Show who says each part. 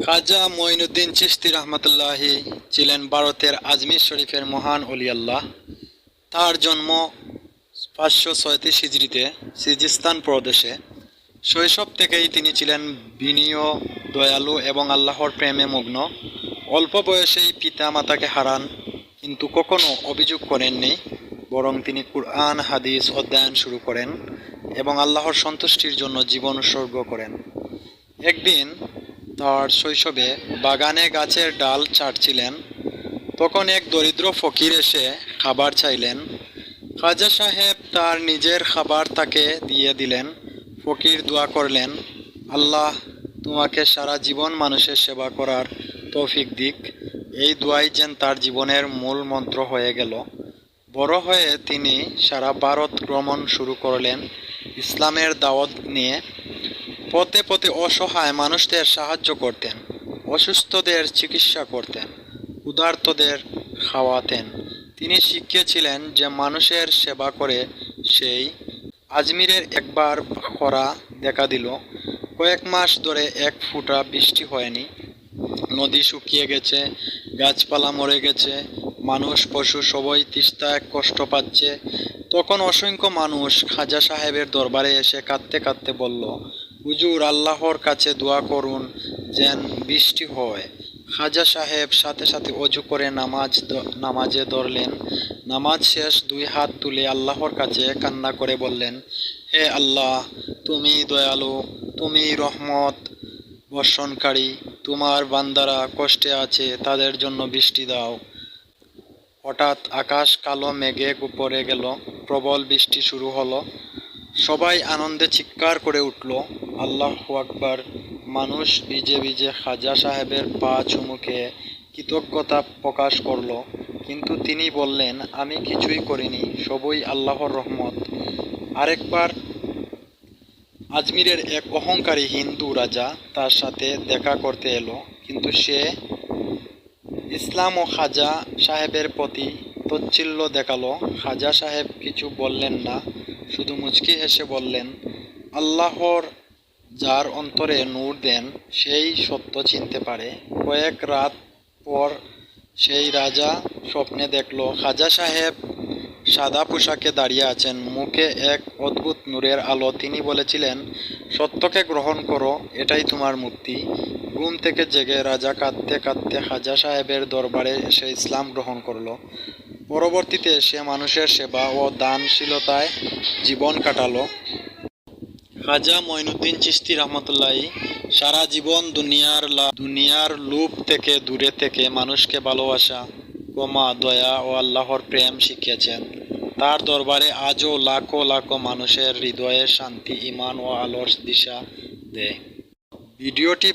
Speaker 1: খাজা মঈনুদ্দিন চিশতি রহমতুল্লাহি ছিলেন ভারতের আজমির শরীফের মহান অলিয়াল্লাহ তার জন্ম পাঁচশো ছয়ত্রিশ হিজড়িতে সিজিস্তান প্রদেশে। শৈশব থেকেই তিনি ছিলেন বিনীয়, দয়ালু এবং আল্লাহর প্রেমে মগ্ন। অল্প বয়সেই পিতা মাতাকে হারান, কিন্তু কখনো অভিযোগ করেননি, বরং তিনি কুরআন, হাদিস অধ্যয়ন শুরু করেন এবং আল্লাহর সন্তুষ্টির জন্য জীবন উৎসর্গ করেন। একদিন তার শৈশবে বাগানে গাছের ডাল ছাড়ছিলেন। তখন এক দরিদ্র ফকির এসে খাবার চাইলেন। খাজা সাহেব তার নিজের খাবার তাকে দিয়ে দিলেন। ফকির দোয়া করলেন, আল্লাহ তোমাকে সারা জীবন মানুষের সেবা করার তৌফিক দিক। এই দোয়াই যেন তার জীবনের মূল মন্ত্র হয়ে গেল। বড় হয়ে তিনি সারা ভারত ভ্রমণ শুরু করলেন। ইসলামের দাওয়াত নিয়ে পথে পথে অসহায় মানুষদের সাহায্য করতেন, অসুস্থদের চিকিৎসা করতেন উদার্তদের খাওয়াতেন। তিনি শিখিয়েছিলেন যে মানুষের সেবা করে সেই আজমিরের একবার খরা দেখা দিল। কয়েক মাস ধরে এক ফুটা বৃষ্টি হয়নি। নদী শুকিয়ে গেছে, গাছপালা মরে গেছে, মানুষ, পশু সবাই তিস্তায় কষ্ট পাচ্ছে। তখন অসংখ্য মানুষ খাজা সাহেবের দরবারে এসে কাঁদতে কাঁদতে বলল হুজুর আল্লাহর কাছে দোয়া করুন যেন বৃষ্টি হয়। খাজা সাহেব সাথে সাথে অজু করে নামাজ নামাজে ধরলেন। নামাজ শেষ দুই হাত তুলে আল্লাহর কাছে কান্না করে বললেন, হে আল্লাহ, তুমি দয়ালু, তুমি রহমত বর্ষণকারী, তোমার বান্দারা কষ্টে আছে, তাদের জন্য বৃষ্টি দাও। হঠাৎ আকাশ কালো মেঘে উপরে গেল, প্রবল বৃষ্টি শুরু হলো। সবাই আনন্দে চিৎকার করে উঠল। আল্লাহ আকবার। মানুষ ভিজে ভিজে খাজা সাহেবের পা চুমুকে কৃতজ্ঞতা প্রকাশ করল। কিন্তু তিনি বললেন, আমি কিছুই করিনি, সবই আল্লাহর রহমত। আরেকবার আজমিরের এক অহংকারী হিন্দু রাজা তার সাথে দেখা করতে এলো। কিন্তু সে ইসলাম ও খাজা সাহেবের প্রতি তচ্ছিল্য দেখাল। খাজা সাহেব কিছু বললেন না, শুধু মুচকি হেসে বললেন, আল্লাহর যার অন্তরে নূর দেন, সেই সত্য চিনতে পারে। কয়েক রাত পর সেই রাজা স্বপ্নে দেখল, খাজা সাহেব সাদা পোশাকে দাঁড়িয়ে আছেন। মুখে এক অদ্ভুত নূরের আলো। তিনি বলেছিলেন, সত্যকে গ্রহণ করো, এটাই তোমার মুক্তি। ঘুম থেকে জেগে রাজা কাঁদতে কাঁদতে খাজা সাহেবের দরবারে এসে ইসলাম গ্রহণ করল। পরবর্তীতে সে মানুষের সেবা ও দানশীলতায় জীবন কাটালো। খাজা মঈনুদ্দিন চিস্তি রহমতুল্লাহ, সারা জীবন দুনিয়ার দুনিয়ার লোভ থেকে, দূরে থেকে মানুষকে ভালোবাসা, ক্ষমা, দয়া ও আল্লাহর প্রেম শিখিয়েছেন। তার দরবারে আজও লাখো লাখো মানুষের হৃদয়ে শান্তি ইমান ও আলোর দিশা দেয়। ভিডিওটি